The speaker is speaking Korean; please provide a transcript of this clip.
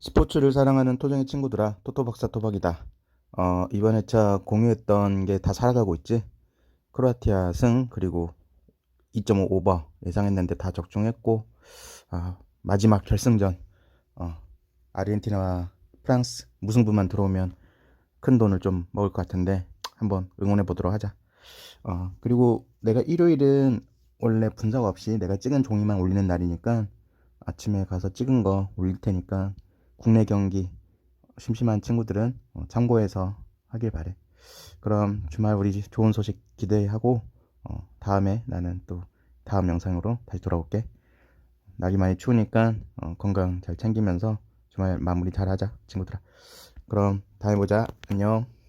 스포츠를 사랑하는 토종의 친구들아, 토토박사 토박이다. 어, 이번 회차 공유했던 게 다 살아가고 있지? 크로아티아 승, 그리고 2.5 오버 예상했는데 다 적중했고, 아, 마지막 결승전, 어, 아르헨티나와 프랑스 무승부만 들어오면 큰 돈을 좀 먹을 것 같은데, 한번 응원해 보도록 하자. 어, 그리고 내가 일요일은 원래 분석 없이 내가 찍은 종이만 올리는 날이니까 아침에 가서 찍은 거 올릴 테니까 국내 경기 심심한 친구들은 어, 참고해서 하길 바래. 그럼 주말 우리 좋은 소식 기대하고 어, 다음에 나는 또 다음 영상으로 다시 돌아올게. 날이 많이 추우니까 어, 건강 잘 챙기면서 주말 마무리 잘 하자 친구들아. 그럼 다음에 보자. 안녕.